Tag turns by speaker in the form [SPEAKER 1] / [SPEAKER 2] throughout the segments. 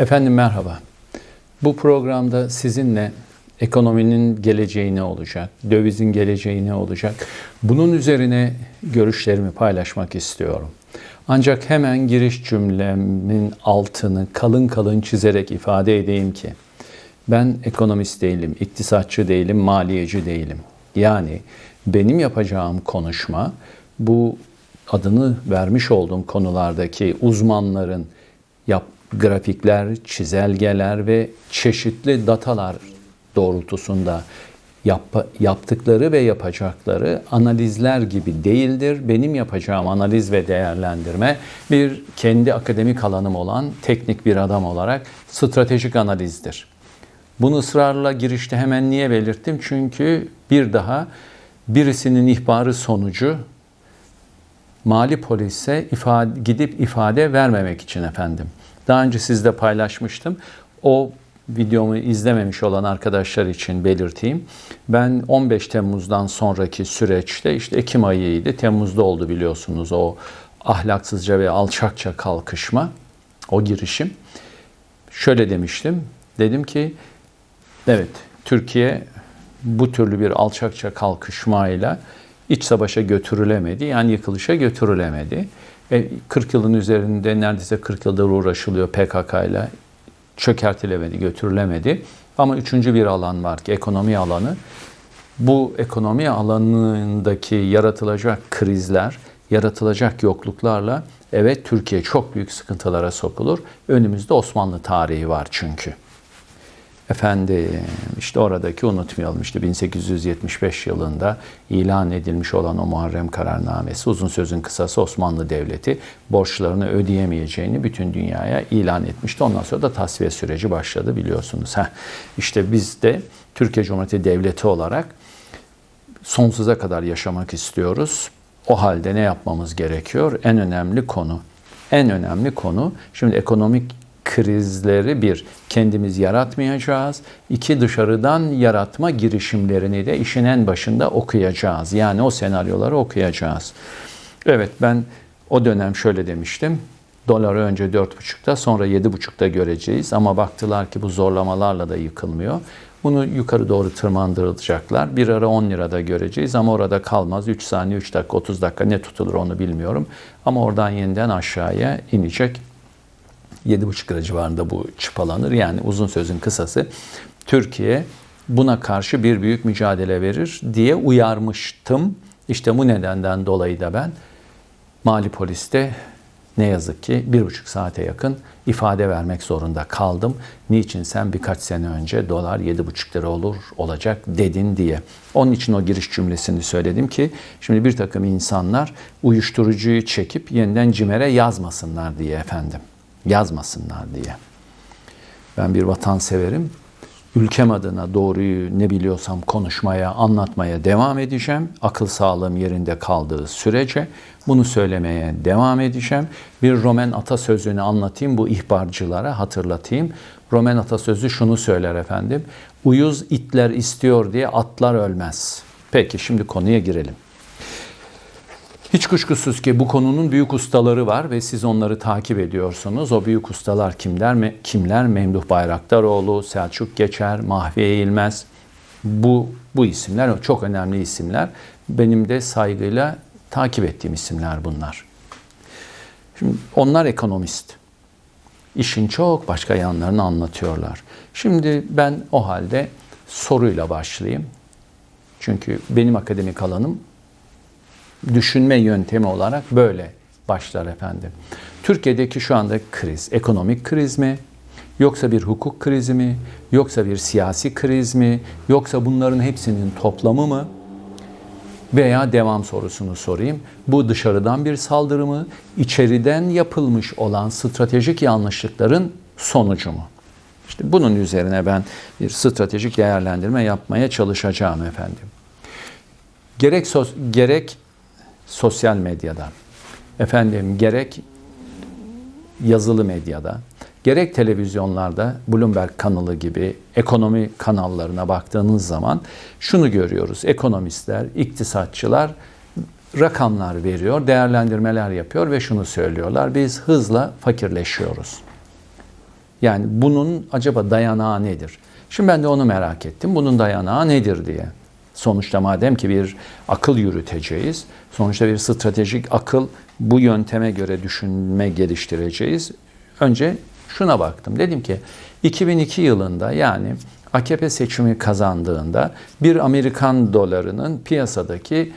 [SPEAKER 1] Efendim merhaba. Bu programda sizinle ekonominin geleceği ne olacak, dövizin geleceği ne olacak, bunun üzerine görüşlerimi paylaşmak istiyorum. Ancak hemen giriş cümlemin altını kalın kalın çizerek ifade edeyim ki ben ekonomist değilim, iktisatçı değilim, maliyeci değilim. Yani benim yapacağım konuşma bu adını vermiş olduğum konulardaki uzmanların yap, grafikler, çizelgeler ve çeşitli datalar doğrultusunda yap, yaptıkları ve yapacakları analizler gibi değildir. Benim yapacağım analiz ve değerlendirme bir kendi akademik alanım olan teknik bir adam olarak stratejik analizdir. Bunu ısrarla girişte hemen niye belirttim? Çünkü bir daha birisinin ihbarı sonucu mali polise ifade, gidip ifade vermemek için efendim. Daha önce sizle paylaşmıştım. O videomu izlememiş olan arkadaşlar için belirteyim. Ben 15 Temmuz'dan sonraki süreçte işte Ekim ayıydı. Temmuz'da oldu biliyorsunuz o ahlaksızca ve alçakça kalkışma, o girişim. Şöyle demiştim. Dedim ki evet Türkiye bu türlü bir alçakça kalkışmayla iç savaşa götürülemedi. Yani yıkılışa götürülemedi. E, 40 yılın üzerinde neredeyse 40 yıldır uğraşılıyor PKK ile. Çökertilemedi, götürülemedi. Ama üçüncü bir alan var ki ekonomi alanı. Bu ekonomi alanındaki yaratılacak krizler, yaratılacak yokluklarla evet Türkiye çok büyük sıkıntılara sokulur. Önümüzde Osmanlı tarihi var çünkü. Efendim işte oradaki unutmayalım işte 1875 yılında ilan edilmiş olan o Muharrem kararnamesi uzun sözün kısası Osmanlı Devleti borçlarını ödeyemeyeceğini bütün dünyaya ilan etmişti. Ondan sonra da tasfiye süreci başladı biliyorsunuz. Heh, işte biz de Türkiye Cumhuriyeti Devleti olarak sonsuza kadar yaşamak istiyoruz. O halde ne yapmamız gerekiyor? En önemli konu en önemli konu şimdi ekonomik krizleri bir kendimiz yaratmayacağız. iki dışarıdan yaratma girişimlerini de işin en başında okuyacağız. Yani o senaryoları okuyacağız. Evet ben o dönem şöyle demiştim. Doları önce 4,5'ta sonra 7,5'ta göreceğiz ama baktılar ki bu zorlamalarla da yıkılmıyor. Bunu yukarı doğru tırmandırılacaklar. Bir ara 10 lirada göreceğiz ama orada kalmaz. 3 saniye, 3 dakika, 30 dakika ne tutulur onu bilmiyorum. Ama oradan yeniden aşağıya inecek. 7,5 lira civarında bu çıpalanır. Yani uzun sözün kısası Türkiye buna karşı bir büyük mücadele verir diye uyarmıştım. İşte bu nedenden dolayı da ben Mali Polis'te ne yazık ki bir buçuk saate yakın ifade vermek zorunda kaldım. Niçin sen birkaç sene önce dolar yedi buçuk lira olur olacak dedin diye. Onun için o giriş cümlesini söyledim ki şimdi bir takım insanlar uyuşturucuyu çekip yeniden cimere yazmasınlar diye efendim yazmasınlar diye. Ben bir vatanseverim. Ülkem adına doğruyu ne biliyorsam konuşmaya, anlatmaya devam edeceğim. Akıl sağlığım yerinde kaldığı sürece bunu söylemeye devam edeceğim. Bir Roman atasözünü anlatayım bu ihbarcılara hatırlatayım. Roman atasözü şunu söyler efendim. Uyuz itler istiyor diye atlar ölmez. Peki şimdi konuya girelim. Hiç kuşkusuz ki bu konunun büyük ustaları var ve siz onları takip ediyorsunuz. O büyük ustalar kimler? Kimler? Memduh Bayraktaroğlu, Selçuk Geçer, Mahvi Eğilmez. Bu, bu isimler çok önemli isimler. Benim de saygıyla takip ettiğim isimler bunlar. Şimdi onlar ekonomist. İşin çok başka yanlarını anlatıyorlar. Şimdi ben o halde soruyla başlayayım. Çünkü benim akademik alanım düşünme yöntemi olarak böyle başlar efendim. Türkiye'deki şu anda kriz, ekonomik kriz mi? Yoksa bir hukuk krizi mi? Yoksa bir siyasi kriz mi? Yoksa bunların hepsinin toplamı mı? Veya devam sorusunu sorayım. Bu dışarıdan bir saldırı mı? İçeriden yapılmış olan stratejik yanlışlıkların sonucu mu? İşte bunun üzerine ben bir stratejik değerlendirme yapmaya çalışacağım efendim. Gerek sos, gerek sosyal medyada, efendim gerek yazılı medyada, gerek televizyonlarda Bloomberg kanalı gibi ekonomi kanallarına baktığınız zaman şunu görüyoruz. Ekonomistler, iktisatçılar rakamlar veriyor, değerlendirmeler yapıyor ve şunu söylüyorlar. Biz hızla fakirleşiyoruz. Yani bunun acaba dayanağı nedir? Şimdi ben de onu merak ettim. Bunun dayanağı nedir diye. Sonuçta madem ki bir akıl yürüteceğiz, sonuçta bir stratejik akıl bu yönteme göre düşünme geliştireceğiz. Önce şuna baktım. Dedim ki 2002 yılında yani AKP seçimi kazandığında bir Amerikan dolarının piyasadaki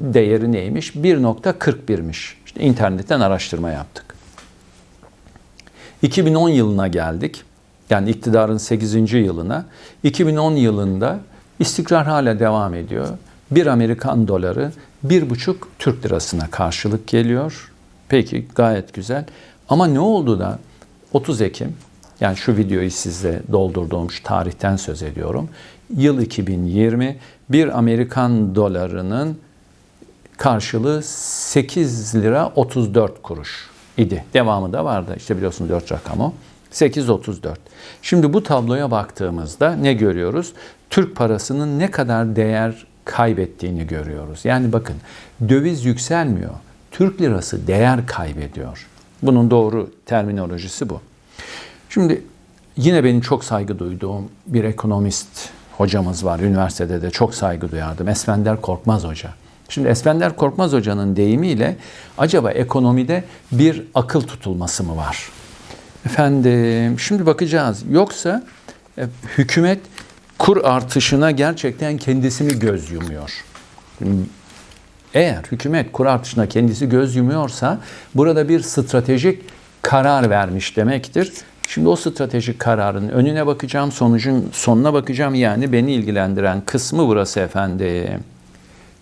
[SPEAKER 1] değeri neymiş? 1.41'miş. İşte internetten araştırma yaptık. 2010 yılına geldik. Yani iktidarın 8. yılına. 2010 yılında istikrar hala devam ediyor. Bir Amerikan doları bir buçuk Türk lirasına karşılık geliyor. Peki gayet güzel. Ama ne oldu da 30 Ekim yani şu videoyu sizle doldurduğum şu tarihten söz ediyorum. Yıl 2020 bir Amerikan dolarının karşılığı 8 lira 34 kuruş idi. Devamı da vardı. İşte biliyorsunuz 4 rakam o. 8.34. Şimdi bu tabloya baktığımızda ne görüyoruz? Türk parasının ne kadar değer kaybettiğini görüyoruz. Yani bakın döviz yükselmiyor. Türk lirası değer kaybediyor. Bunun doğru terminolojisi bu. Şimdi yine benim çok saygı duyduğum bir ekonomist hocamız var. Üniversitede de çok saygı duyardım. Esfender Korkmaz Hoca. Şimdi Esfender Korkmaz Hoca'nın deyimiyle acaba ekonomide bir akıl tutulması mı var? Efendim şimdi bakacağız. Yoksa e, hükümet kur artışına gerçekten kendisi mi göz yumuyor? Eğer hükümet kur artışına kendisi göz yumuyorsa burada bir stratejik karar vermiş demektir. Şimdi o stratejik kararın önüne bakacağım, sonucun sonuna bakacağım. Yani beni ilgilendiren kısmı burası efendim.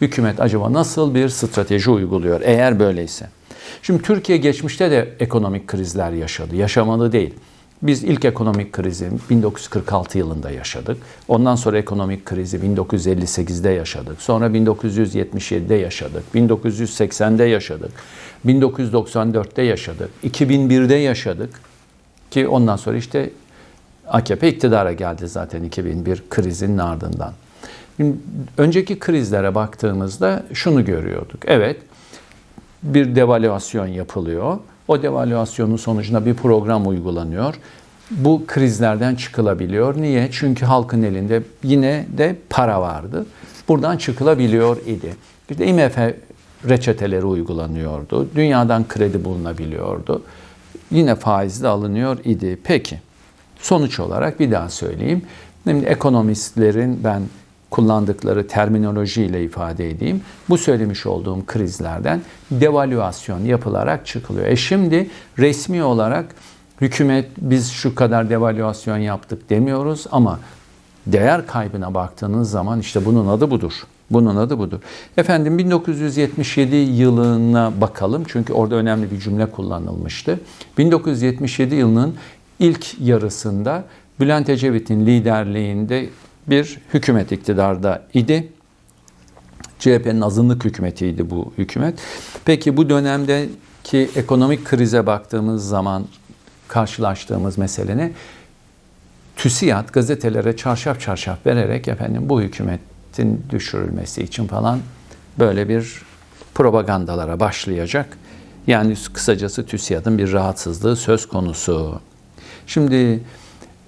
[SPEAKER 1] Hükümet acaba nasıl bir strateji uyguluyor eğer böyleyse? Şimdi Türkiye geçmişte de ekonomik krizler yaşadı. Yaşamalı değil. Biz ilk ekonomik krizi 1946 yılında yaşadık. Ondan sonra ekonomik krizi 1958'de yaşadık. Sonra 1977'de yaşadık. 1980'de yaşadık. 1994'te yaşadık. 2001'de yaşadık. Ki ondan sonra işte AKP iktidara geldi zaten 2001 krizinin ardından. önceki krizlere baktığımızda şunu görüyorduk. Evet bir devalüasyon yapılıyor. O devalüasyonun sonucunda bir program uygulanıyor. Bu krizlerden çıkılabiliyor. Niye? Çünkü halkın elinde yine de para vardı. Buradan çıkılabiliyor idi. İşte IMF reçeteleri uygulanıyordu. Dünyadan kredi bulunabiliyordu. Yine faizli alınıyor idi. Peki sonuç olarak bir daha söyleyeyim. Şimdi ekonomistlerin ben kullandıkları terminolojiyle ifade edeyim. Bu söylemiş olduğum krizlerden devalüasyon yapılarak çıkılıyor. E şimdi resmi olarak hükümet biz şu kadar devalüasyon yaptık demiyoruz ama değer kaybına baktığınız zaman işte bunun adı budur. Bunun adı budur. Efendim 1977 yılına bakalım çünkü orada önemli bir cümle kullanılmıştı. 1977 yılının ilk yarısında Bülent Ecevit'in liderliğinde bir hükümet iktidarda idi. CHP'nin azınlık hükümetiydi bu hükümet. Peki bu dönemdeki ekonomik krize baktığımız zaman karşılaştığımız mesele ne? TÜSİAD gazetelere çarşaf çarşaf vererek efendim bu hükümetin düşürülmesi için falan böyle bir propagandalara başlayacak. Yani kısacası TÜSİAD'ın bir rahatsızlığı söz konusu. Şimdi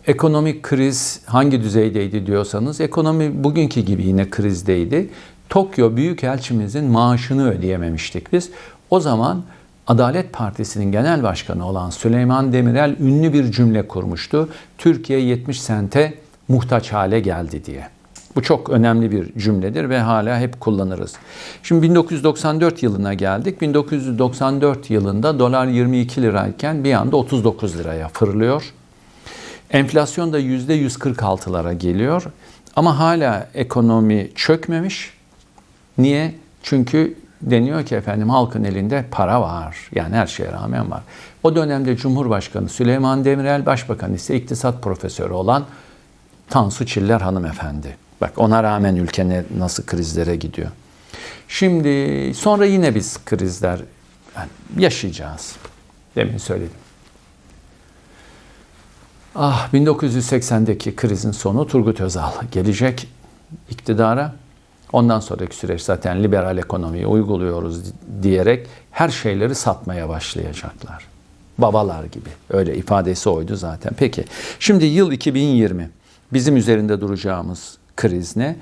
[SPEAKER 1] Ekonomik kriz hangi düzeydeydi diyorsanız ekonomi bugünkü gibi yine krizdeydi. Tokyo Büyükelçimizin maaşını ödeyememiştik biz. O zaman Adalet Partisi'nin genel başkanı olan Süleyman Demirel ünlü bir cümle kurmuştu. Türkiye 70 sente muhtaç hale geldi diye. Bu çok önemli bir cümledir ve hala hep kullanırız. Şimdi 1994 yılına geldik. 1994 yılında dolar 22 lirayken bir anda 39 liraya fırlıyor. Enflasyon da yüzde 146'lara geliyor. Ama hala ekonomi çökmemiş. Niye? Çünkü deniyor ki efendim halkın elinde para var. Yani her şeye rağmen var. O dönemde Cumhurbaşkanı Süleyman Demirel, Başbakan ise iktisat profesörü olan Tansu Çiller hanımefendi. Bak ona rağmen ülke nasıl krizlere gidiyor. Şimdi sonra yine biz krizler yaşayacağız. Demin söyledim. Ah 1980'deki krizin sonu Turgut Özal gelecek iktidara. Ondan sonraki süreç zaten liberal ekonomiyi uyguluyoruz diyerek her şeyleri satmaya başlayacaklar. Babalar gibi. Öyle ifadesi oydu zaten. Peki. Şimdi yıl 2020. Bizim üzerinde duracağımız kriz ne?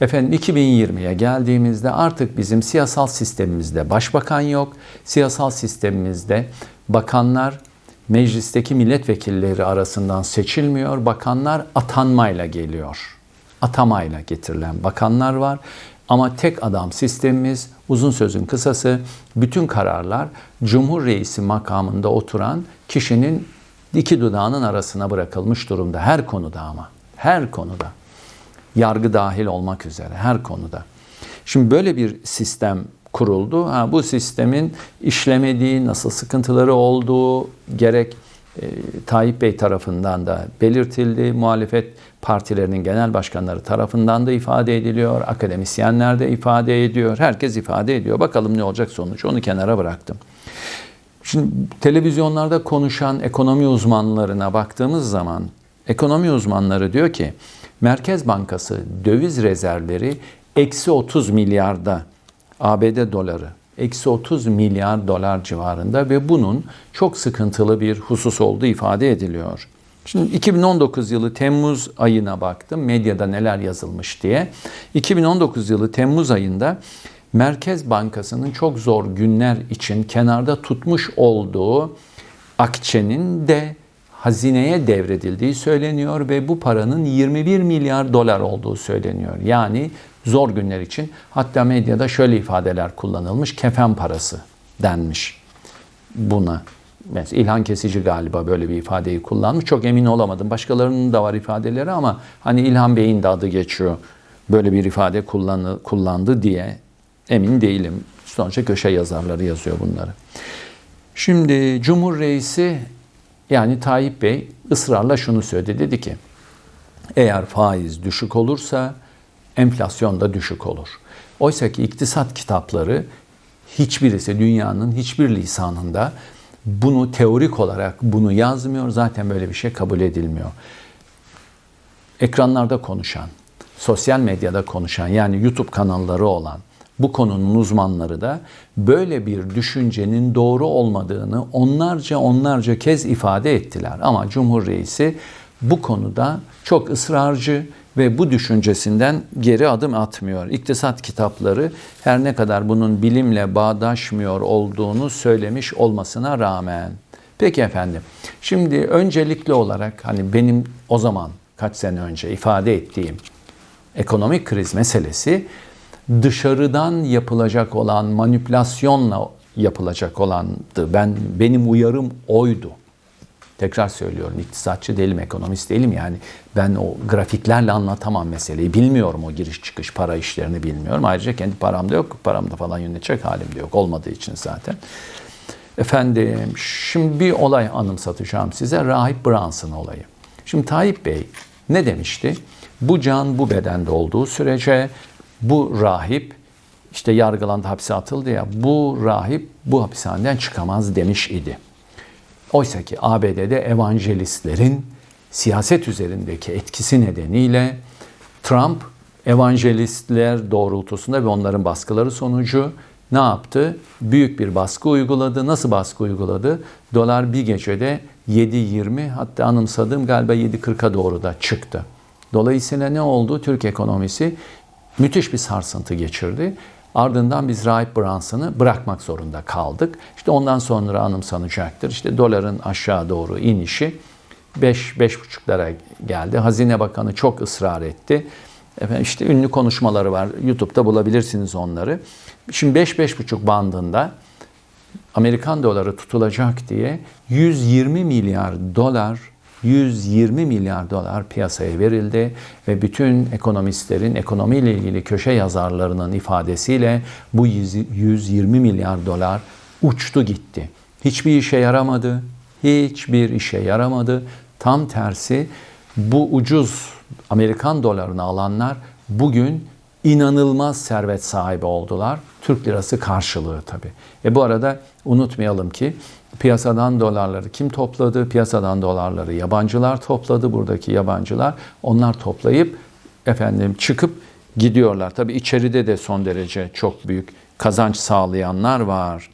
[SPEAKER 1] Efendim 2020'ye geldiğimizde artık bizim siyasal sistemimizde başbakan yok. Siyasal sistemimizde bakanlar meclisteki milletvekilleri arasından seçilmiyor. Bakanlar atanmayla geliyor. Atamayla getirilen bakanlar var. Ama tek adam sistemimiz uzun sözün kısası bütün kararlar Cumhur Reisi makamında oturan kişinin iki dudağının arasına bırakılmış durumda her konuda ama her konuda yargı dahil olmak üzere her konuda. Şimdi böyle bir sistem kuruldu. Ha, bu sistemin işlemediği, nasıl sıkıntıları olduğu gerek e, Tayyip Bey tarafından da belirtildi. Muhalefet partilerinin genel başkanları tarafından da ifade ediliyor. Akademisyenler de ifade ediyor. Herkes ifade ediyor. Bakalım ne olacak sonuç. Onu kenara bıraktım. Şimdi televizyonlarda konuşan ekonomi uzmanlarına baktığımız zaman ekonomi uzmanları diyor ki Merkez Bankası döviz rezervleri eksi 30 milyarda ABD doları eksi 30 milyar dolar civarında ve bunun çok sıkıntılı bir husus olduğu ifade ediliyor. Şimdi 2019 yılı Temmuz ayına baktım medyada neler yazılmış diye. 2019 yılı Temmuz ayında Merkez Bankası'nın çok zor günler için kenarda tutmuş olduğu akçenin de hazineye devredildiği söyleniyor ve bu paranın 21 milyar dolar olduğu söyleniyor. Yani zor günler için hatta medyada şöyle ifadeler kullanılmış kefen parası denmiş buna. Mesela İlhan Kesici galiba böyle bir ifadeyi kullanmış. Çok emin olamadım. Başkalarının da var ifadeleri ama hani İlhan Bey'in de adı geçiyor. Böyle bir ifade kullanı, kullandı diye emin değilim. Sonuçta köşe yazarları yazıyor bunları. Şimdi Cumhur Reisi yani Tayyip Bey ısrarla şunu söyledi. Dedi ki eğer faiz düşük olursa enflasyon da düşük olur. Oysa ki iktisat kitapları hiçbirisi dünyanın hiçbir lisanında bunu teorik olarak bunu yazmıyor. Zaten böyle bir şey kabul edilmiyor. Ekranlarda konuşan, sosyal medyada konuşan yani YouTube kanalları olan bu konunun uzmanları da böyle bir düşüncenin doğru olmadığını onlarca onlarca kez ifade ettiler. Ama Cumhur Reisi bu konuda çok ısrarcı ve bu düşüncesinden geri adım atmıyor. İktisat kitapları her ne kadar bunun bilimle bağdaşmıyor olduğunu söylemiş olmasına rağmen. Peki efendim. Şimdi öncelikli olarak hani benim o zaman kaç sene önce ifade ettiğim ekonomik kriz meselesi dışarıdan yapılacak olan manipülasyonla yapılacak olandı. Ben benim uyarım oydu. Tekrar söylüyorum iktisatçı değilim, ekonomist değilim yani. Ben o grafiklerle anlatamam meseleyi. Bilmiyorum o giriş çıkış para işlerini bilmiyorum. Ayrıca kendi param da yok. Paramda falan yönetecek halim de yok. Olmadığı için zaten. Efendim şimdi bir olay anımsatacağım size. Rahip Brunson olayı. Şimdi Tayyip Bey ne demişti? Bu can bu bedende olduğu sürece bu rahip işte yargılandı hapse atıldı ya bu rahip bu hapishaneden çıkamaz demiş idi. Oysa ki ABD'de evangelistlerin siyaset üzerindeki etkisi nedeniyle Trump evangelistler doğrultusunda ve onların baskıları sonucu ne yaptı? Büyük bir baskı uyguladı. Nasıl baskı uyguladı? Dolar bir gecede 7.20 hatta anımsadığım galiba 7.40'a doğru da çıktı. Dolayısıyla ne oldu? Türk ekonomisi müthiş bir sarsıntı geçirdi. Ardından biz Rahip Brunson'ı bırakmak zorunda kaldık. İşte ondan sonra anımsanacaktır. İşte doların aşağı doğru inişi 5-5,5'lara geldi. Hazine Bakanı çok ısrar etti. Efendim işte ünlü konuşmaları var. YouTube'da bulabilirsiniz onları. Şimdi 5-5,5 bandında Amerikan doları tutulacak diye 120 milyar dolar 120 milyar dolar piyasaya verildi ve bütün ekonomistlerin, ekonomiyle ilgili köşe yazarlarının ifadesiyle bu 120 milyar dolar uçtu gitti. Hiçbir işe yaramadı. Hiçbir işe yaramadı. Tam tersi bu ucuz Amerikan dolarını alanlar bugün inanılmaz servet sahibi oldular. Türk lirası karşılığı tabii. E bu arada unutmayalım ki piyasadan dolarları kim topladı? Piyasadan dolarları yabancılar topladı. Buradaki yabancılar onlar toplayıp efendim çıkıp gidiyorlar. Tabii içeride de son derece çok büyük kazanç sağlayanlar var.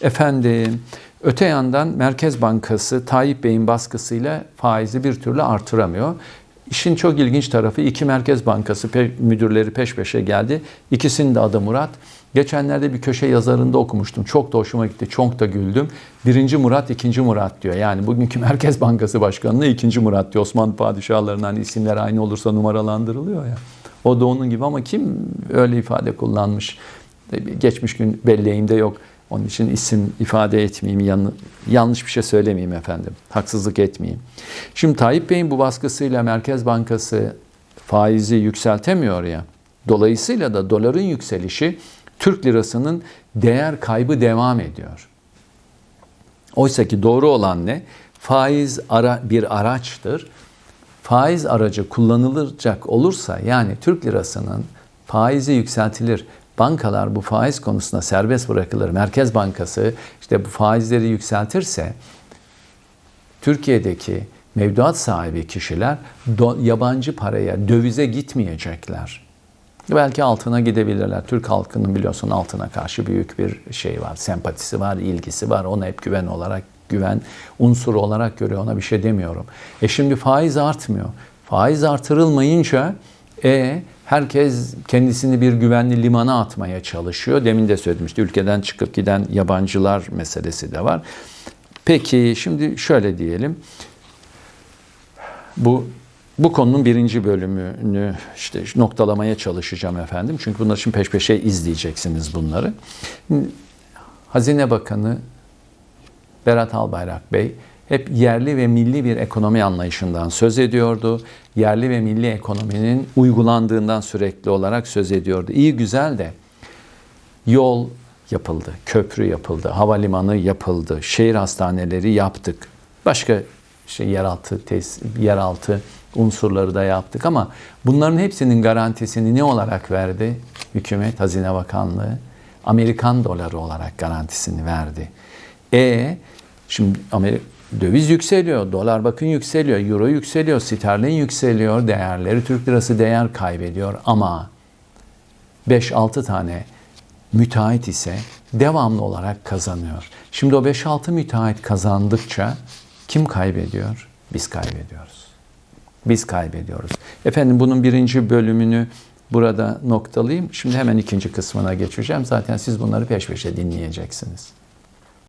[SPEAKER 1] Efendim Öte yandan Merkez Bankası Tayyip Bey'in baskısıyla faizi bir türlü artıramıyor. İşin çok ilginç tarafı iki Merkez Bankası pe- müdürleri peş peşe geldi. İkisinin de adı Murat. Geçenlerde bir köşe yazarında okumuştum. Çok da hoşuma gitti. Çok da güldüm. Birinci Murat, ikinci Murat diyor. Yani bugünkü Merkez Bankası Başkanı'na ikinci Murat diyor. Osmanlı padişahlarının hani isimler aynı olursa numaralandırılıyor ya. O da onun gibi ama kim öyle ifade kullanmış? Geçmiş gün belleğimde yok. Onun için isim ifade etmeyeyim, yan- yanlış bir şey söylemeyeyim efendim. Haksızlık etmeyeyim. Şimdi Tayyip Bey'in bu baskısıyla Merkez Bankası faizi yükseltemiyor ya. Dolayısıyla da doların yükselişi Türk lirasının değer kaybı devam ediyor. Oysa ki doğru olan ne? Faiz ara, bir araçtır. Faiz aracı kullanılacak olursa yani Türk lirasının faizi yükseltilir. Bankalar bu faiz konusunda serbest bırakılır. Merkez Bankası işte bu faizleri yükseltirse Türkiye'deki mevduat sahibi kişiler yabancı paraya, dövize gitmeyecekler. Belki altına gidebilirler. Türk halkının biliyorsun altına karşı büyük bir şey var, sempatisi var, ilgisi var. Ona hep güven olarak, güven unsuru olarak görüyor. Ona bir şey demiyorum. E şimdi faiz artmıyor. Faiz artırılmayınca e herkes kendisini bir güvenli limana atmaya çalışıyor. Demin de söyledim ülkeden çıkıp giden yabancılar meselesi de var. Peki şimdi şöyle diyelim. Bu bu konunun birinci bölümünü işte noktalamaya çalışacağım efendim. Çünkü bunlar için peş peşe izleyeceksiniz bunları. Hazine Bakanı Berat Albayrak Bey hep yerli ve milli bir ekonomi anlayışından söz ediyordu. Yerli ve milli ekonominin uygulandığından sürekli olarak söz ediyordu. İyi güzel de yol yapıldı, köprü yapıldı, havalimanı yapıldı, şehir hastaneleri yaptık. Başka şey yeraltı tes yeraltı unsurları da yaptık ama bunların hepsinin garantisini ne olarak verdi? Hükümet Hazine Bakanlığı Amerikan doları olarak garantisini verdi. E şimdi Amerika döviz yükseliyor, dolar bakın yükseliyor, euro yükseliyor, sterlin yükseliyor, değerleri Türk lirası değer kaybediyor ama 5-6 tane müteahhit ise devamlı olarak kazanıyor. Şimdi o 5-6 müteahhit kazandıkça kim kaybediyor? Biz kaybediyoruz. Biz kaybediyoruz. Efendim bunun birinci bölümünü burada noktalayayım. Şimdi hemen ikinci kısmına geçeceğim. Zaten siz bunları peş peşe dinleyeceksiniz.